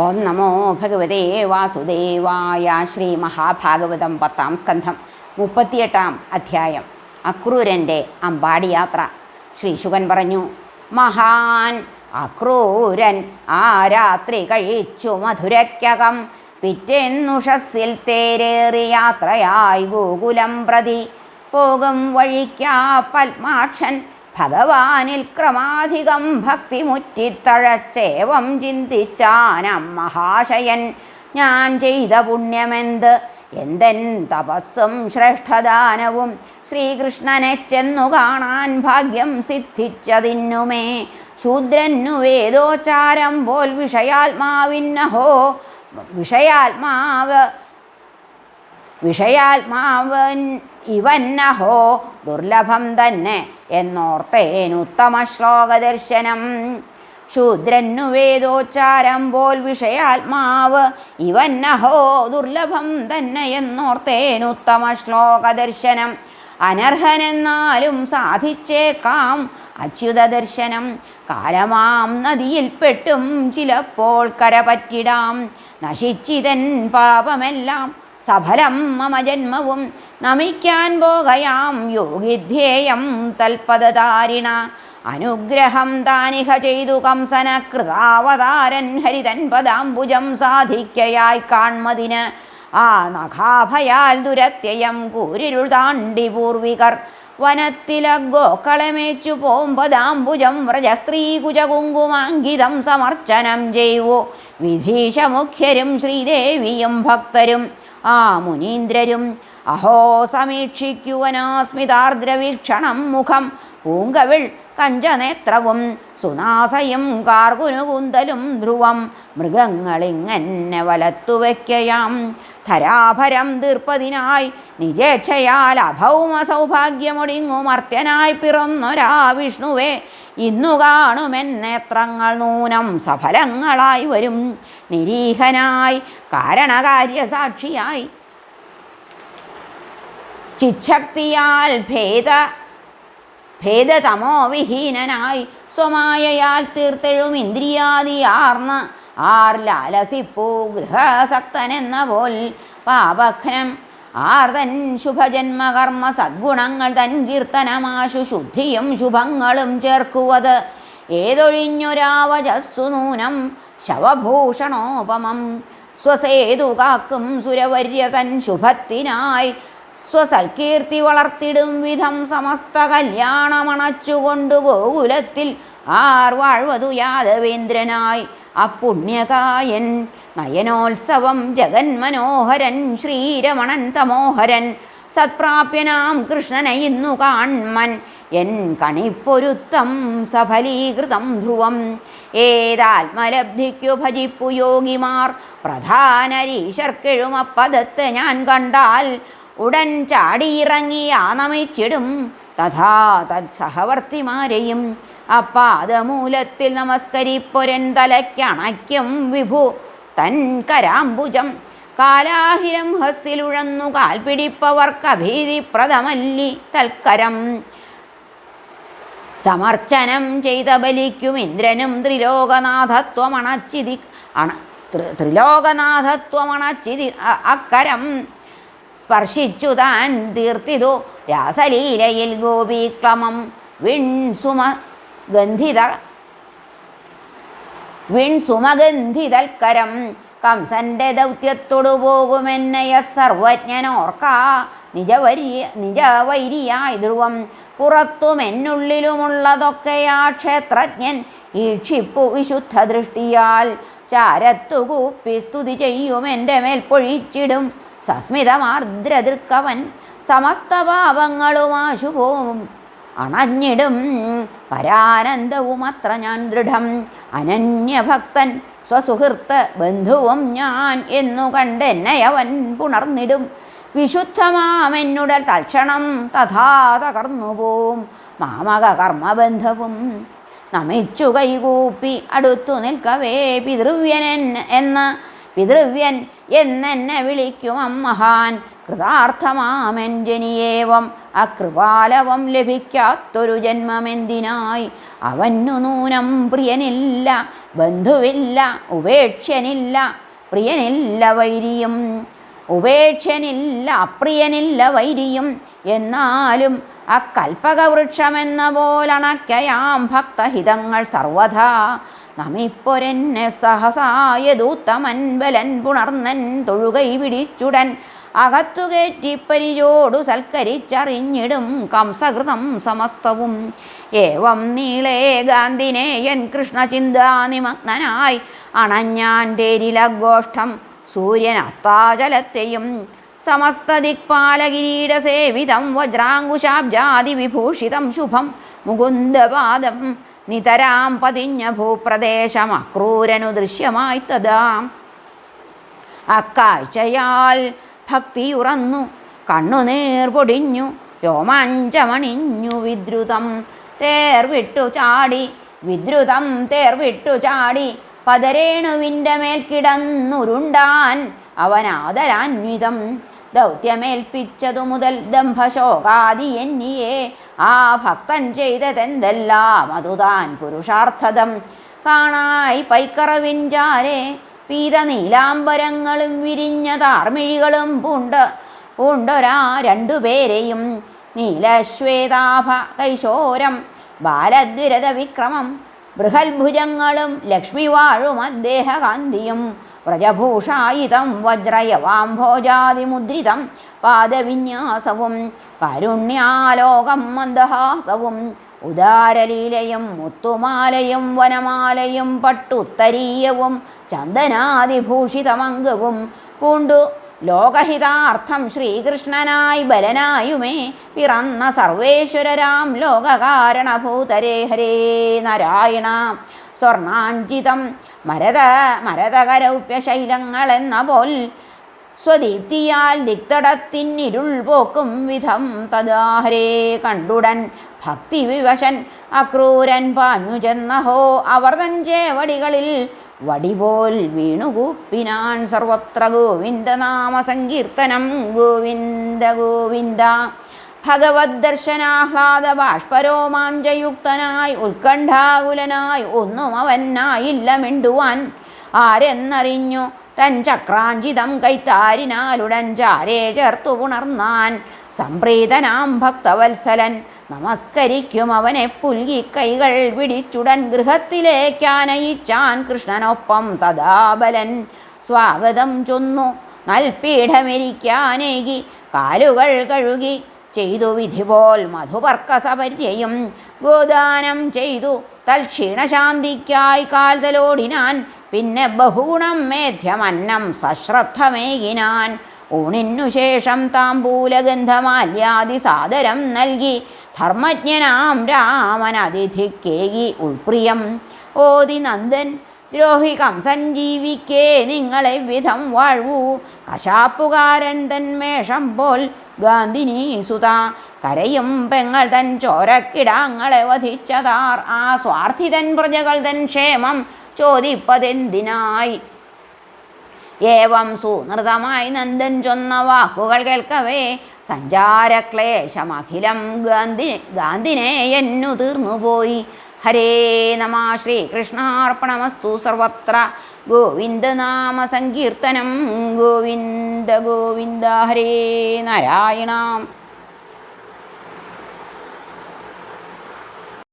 ഓം നമോ ഭഗവതേ വാസുദേവായ ശ്രീ മഹാഭാഗവതം പത്താം സ്കന്ധം മുപ്പത്തിയെട്ടാം അധ്യായം അക്രൂരന്റെ അമ്പാടിയാത്ര. ശ്രീ ശുകൻ പറഞ്ഞു മഹാൻ അക്രൂരൻ ആ രാത്രി കഴിച്ചു മധുരയ്ക്കകം പിറ്റേന്നുഷസ്സിൽ തേരേറി യാത്രയായി ഗോകുലം പ്രതി. പോകും വഴിക്കാ പത്മാക്ഷൻ ഭഗവാനിൽ ക്രമാധികം ഭക്തി മുറ്റിത്തഴച്ചേവം ചിന്തിച്ചാനം മഹാശയൻ. ഞാൻ ചെയ്ത പുണ്യമെന്ത്? എന്തെൻ തപസ്സും ശ്രേഷ്ഠദാനവും ശ്രീകൃഷ്ണനെ ചെന്നു കാണാൻ ഭാഗ്യം സിദ്ധിച്ചതിന്നുമേ. ശൂദ്രന്നു വേദോച്ചാരം പോൽ വിഷയാത്മാവിന്നഹോ വിഷയാത്മാവ് വിഷയാത്മാവൻ ഇവന്നഹോ ദുർലഭം തന്നെ എന്നോർത്തേനുത്തമ ശ്ലോകദർശനം. ശൂദ്രന്നു വേദോച്ചാരം പോൽ വിഷയാത്മാവ് ഇവന്നഹോ ദുർലഭം തന്നെ എന്നോർത്തേനുത്തമ ശ്ലോകദർശനം. അനർഹനെന്നാലും സാധിച്ചേക്കാം അച്യുത ദർശനം. കാലമാം നദിയിൽപ്പെട്ടും ചിലപ്പോൾ കരപറ്റിടാം നശിച്ചിതൻ പാപമെല്ലാം സഫലം മമ ജന്മവും നമിക്കാൻ പോകയാം യോഗിധ്യേയം തൽപദതാരിണ അനുഗ്രഹം താനിഹ ചെയ്തു കംസന കൃതാവതാരൻ ഹരിതൻ പദാംബുജം സാധിക്കയായി കാൺമതിന് ആ നഖാഭയാൽ ദുരത്യയം കൂരിരുൾ താണ്ടി പൂർവികർ. വനത്തിലഗോക്കളമേച്ചു വ്രജസ്ത്രീ കുജകുങ്കുമാങ്കിതം സമർച്ചനം ചെയ്വു. വിധീശമുഖ്യരും ശ്രീദേവിയും ഭക്തരും. ആ മുനീന്ദ്രരും അഹോ സമീക്ഷിക്കുവനാസ്മിതാർദ്രവീക്ഷണം മുഖം. പൂങ്കവിൾ കഞ്ചനേത്രവും സുനാസയും കാർകുനുകുന്തലും ധ്രുവം. മൃഗങ്ങളിങ്ങനെ വലത്തുവയ്ക്കയാം ധരാഭരം തീർപ്പതിനായി നിജേച്ഛയാൽ അഭൗമ സൗഭാഗ്യമൊടിങ്ങുമർത്യനായി പിറന്നൊരാ വിഷ്ണുവേ. ഇന്നു കാണുമെൻ നേത്രങ്ങൾ നൂനം സഫലങ്ങളായി വരും. നിരീഹനായി കാരണകാര്യസാക്ഷിയായി ചിച്ഛക്തിയാൽ ഭേദ ഭേദതമോ വിഹീനനായി സ്വമായയാൽ തീർത്തെഴും ഇന്ദ്രിയാദിയാർന്ന് ആർ ലാലസിപ്പൂ ഗൃഹസക്തനെന്ന പോൽ പാപഘ്നം. ആർതൻ ശുഭജന്മകർമ്മ സദ്ഗുണങ്ങൾ തൻ കീർത്തനമാശു ശുദ്ധിയും ശുഭങ്ങളും ചേർക്കുവത്. ഏതൊഴിഞ്ഞൊരാവജസ്സു നൂനം ശവഭൂഷണോപമം. സ്വസേതു കാക്കും സുരവര്യ തൻ ശുഭത്തിനായി സ്വസൽകീർത്തി വളർത്തിടും വിധം സമസ്ത കല്യാണമണച്ചുകൊണ്ടുപോകുലത്തിൽ ആർ വാഴ്വതു യാദവേന്ദ്രനായി. അപ്പുണ്യകായൻ നയനോത്സവം ജഗന്മനോഹരൻ ശ്രീരമണൻ തമോഹരൻ സത്പ്രാപ്യനാം കൃഷ്ണനെ ഇന്നു കാൺമൻ എൻ കണിപ്പൊരുത്തം സഫലീകൃതം ധ്രുവം. ഏതാത്മലബ്ധിക്കു ഭജിപ്പു യോഗിമാർ പ്രധാനരീശർക്കെഴുമപ്പദത്ത് ഞാൻ കണ്ടാൽ ഉടൻ ചാടിയിറങ്ങി ആനമിച്ചിടും. തഥാ തത്സഹവർത്തിമാരെയും അപ്പാദമൂലത്തിൽ നമസ്കരിപ്പൊരൻ തലയ്ക്കണയ്ക്കും വിഭു. തൻ കരാംബുജം കാലാഹിരം ഹസ്സിലുഴന്നു കാൽപിടിപ്പവർക്കഭീതിപ്രദമല്ലി തൽക്കരം. സമർച്ചനം ചെയ്ത ബലിക്കും ഇന്ദ്രനും ത്രിലോകനാഥത്വമണച്ചിതി അണ ത്രി- ത്രിലോകനാഥത്വമണച്ചിതി അക്കരം. സ്പർശിച്ചു താൻ തീർത്തിതു രാസലീലയിൽ ഗോപീക്ലമം വിൺസുമ ഗന്ധിത വിൺസുമഗന്ധിതൽക്കരം കംസന്റെ ദൗത്യത്തോടു പോകുമെന്നയ സർവജ്ഞനോർക്ക. നിജവര്യ നിജവൈരിയായി ധ്രുവം പുറത്തുമെന്നുള്ളിലുമുള്ളതൊക്കെയാ ക്ഷേത്രജ്ഞൻ ഈക്ഷിപ്പു വിശുദ്ധ ദൃഷ്ടിയാൽ ചാരത്തുകൂപ്പി സ്തുതി ചെയ്യുമെന്റെ മേൽ പൊഴിച്ചിടും സസ്മിതമാർദ്രതൃക്കവൻ സമസ്തഭാവങ്ങളുമാശുഭവും അണഞ്ഞിടും. പരാനന്ദവും അത്ര ഞാൻ ദൃഢം. അനന്യഭക്തൻ സ്വസുഹൃത്ത് ബന്ധുവും ഞാൻ എന്നു കണ്ടെന്നയവൻ പുണർന്നിടും. വിശുദ്ധമാമെന്നുടൽ തൽക്ഷണം തഥാ തകർന്നുപോവും. മാമക കർമ്മബന്ധവും നമിച്ചു കൈകൂപ്പി അടുത്തു നിൽക്കവേ പിതൃവ്യനൻ എന്ന് പിതൃവ്യൻ എന്നെന്നെ വിളിക്കും അമ്മഹാൻ. കൃതാർത്ഥമാമെഞ്ചനിയേവം അകൃപാലവം ലഭിക്കാത്തൊരു ജന്മമെന്തിനായി? അവനു നൂനം പ്രിയനില്ല ബന്ധുവില്ല ഉപേക്ഷ്യനില്ല പ്രിയനില്ല വൈരിയും. ഉപേക്ഷനില്ല അപ്രിയനില്ല വൈരിയും. എന്നാലും അക്കൽപ്പകവൃക്ഷമെന്ന പോലണക്കയാം ഭക്തഹിതങ്ങൾ സർവഥാ നമിപ്പൊരെന്നെ സഹസായ ദൂത്തമൻ ബലൻ പുണർന്നൻ തൊഴുകൈ പിടിച്ചുടൻ അകത്തുകയറ്റി പരിചോടു സൽക്കരിച്ചറിഞ്ഞിടും കംസകൃതം സമസ്തവും. ഏവം നീളേ ഗാന്ധിനേയൻ കൃഷ്ണചിന്താനിമഗ്നനായി അണഞ്ഞാൻ തേരിലഘോഷ്ടം സൂര്യൻ അസ്താചലത്തെയും സമസ്ത ദിക്പാലകിരീട സേവിതം വജ്രാങ്കുശാബ്ജാതി വിഭൂഷിതം ശുഭം മുകുന്ദപാദം നിതരാം പതിഞ്ഞ ഭൂപ്രദേശം അക്രൂരനു ദൃശ്യമായി തദാം അക്കാഴ്ചയാൽ ഭക്തിയുറന്നു കണ്ണുനീർ പൊടിഞ്ഞു രോമാഞ്ചമണിഞ്ഞു വിദ്രുതം തേർവിട്ടു ചാടി വിദ്രുതം തേർവിട്ടു ചാടി പതരേണുവിന്റെ മേൽ കിടന്നുരുണ്ടാൻ അവനാദരാന്വിതം. ദൗത്യമേൽപ്പിച്ചതു മുതൽ ദംഭശോകാദി എന്നിയെ ആ ഭക്തൻ ചെയ്തതെന്തെല്ലാം? അതുതാൻ പുരുഷാർത്ഥതം കാണായി പൈക്കറവിഞ്ചാരെ പീത നീലാംബരങ്ങളും വിരിഞ്ഞ താർമിഴികളും പൂണ്ട് പൂണ്ടൊരാ രണ്ടുപേരെയും നീലശ്വേതാഭ കൈശോരം ബാലദ്വിരത വിക്രമം ബൃഹൽഭുജങ്ങളും ലക്ഷ്മി വാഴും അദ്ദേഹകാന്തിയും. വ്രജഭൂഷായിതം വജ്രയവാംഭോജാതിമുദ്രിതം പാദവിന്യാസവും കാരുണ്യാലോകം മന്ദഹാസവും ഉദാരലീലയും മുത്തുമാലയും വനമാലയും പട്ടുത്തരീയവും ചന്ദനാതിഭൂഷിതമംഗവും പൂണ്ടു ലോകഹിതാർത്ഥം ശ്രീകൃഷ്ണനായി ബലനായുമേ പിറന്ന സർവേശ്വരരാം ലോകകാരണഭൂതരേ ഹരേ നാരായണ. സ്വർണാഞ്ചിതം മരത മരതകരൗപ്യശൈലങ്ങളെന്ന പോൽ സ്വദീപ്തിയാൽ ദിക്തടത്തിന്നിരുൾ പോക്കും വിധം തദാഹരേ കണ്ടുടൻ ഭക്തി വിവശൻ അക്രൂരൻ പാഞ്ഞു അവർ തൻ ചേവടികളിൽ വടിപോൽ വീണുകൂപ്പിനാൻ സർവത്ര ഗോവിന്ദനാമ സങ്കീർത്തനം ഗോവിന്ദ ഗോവിന്ദ. ഭഗവത് ദർശനാഹ്ലാദ ബാഷ്പരോമാഞ്ചയുക്തനായി ഉത്കണ്ഠാകുലനായി ഒന്നും അവനായില്ല മിണ്ടുവാൻ. ആരെന്നറിഞ്ഞു? തൻ ചക്രാഞ്ചിതം കൈത്താരിനാലുടൻ ചാരേ ചേർത്തു പുണർന്നാൻ. സംപ്രീതനാം ഭക്തവത്സലൻ നമസ്കരിക്കും അവനെ പുൽകി കൈകൾ പിടിച്ചുടൻ ഗൃഹത്തിലേക്കാനയിച്ചാൻ കൃഷ്ണനൊപ്പം തഥാബലൻ സ്വാഗതം ചൊന്നു നൽപീഠമിരിക്കാനേകി കാലുകൾ കഴുകി ചെയ്തു വിധി പോൽ മധുപർക്കസപര്യയും ഗോദാനം ചെയ്തു തൽക്ഷീണശാന്തിക്കായി കാൽതലോടിനാൻ പിന്നെ ബഹുഗുണം മേധ്യമന്നം സശ്രദ്ധമേകിനാൻ ഊണിനു ശേഷം താമ്പൂലഗന്ധമാല്യാദി സാദരം നൽകി ധർമ്മജ്ഞനാം രാമൻ അതിഥിക്കേകി ഉൾപ്രിയം. ഓതി നന്ദൻ ദ്രോഹി കംസൻ ജീവിക്കേ നിങ്ങളെ വിധം വാഴ്വൂ. കശാപ്പുകാരൻ തൻ മേഷം പോൽ ഗാന്ധിനി സുത കരയും പെങ്ങൾ തൻ ചോരക്കിടാങ്ങളെ വധിച്ചതാർ. ആ സ്വാർത്ഥിതൻ പ്രജകൾ തൻ ക്ഷേമം ചോദിപ്പതെന്തിനായി? ഏവം സുനൃതമായി നന്ദൻ ചൊന്ന വാക്കുകൾ കേൾക്കവേ സഞ്ചാരക്ലേശമഖിലം ഗാന്ധി ഗാന്ധിനെ എന്നു തീർന്നുപോയി ഹരേ നമ ശ്രീകൃഷ്ണാർപ്പണമസ്തു സർവത്ര. ഗോവിന്ദനാമ സങ്കീർത്തനം ഗോവിന്ദ ഗോവിന്ദ ഹരേ നാരായണ.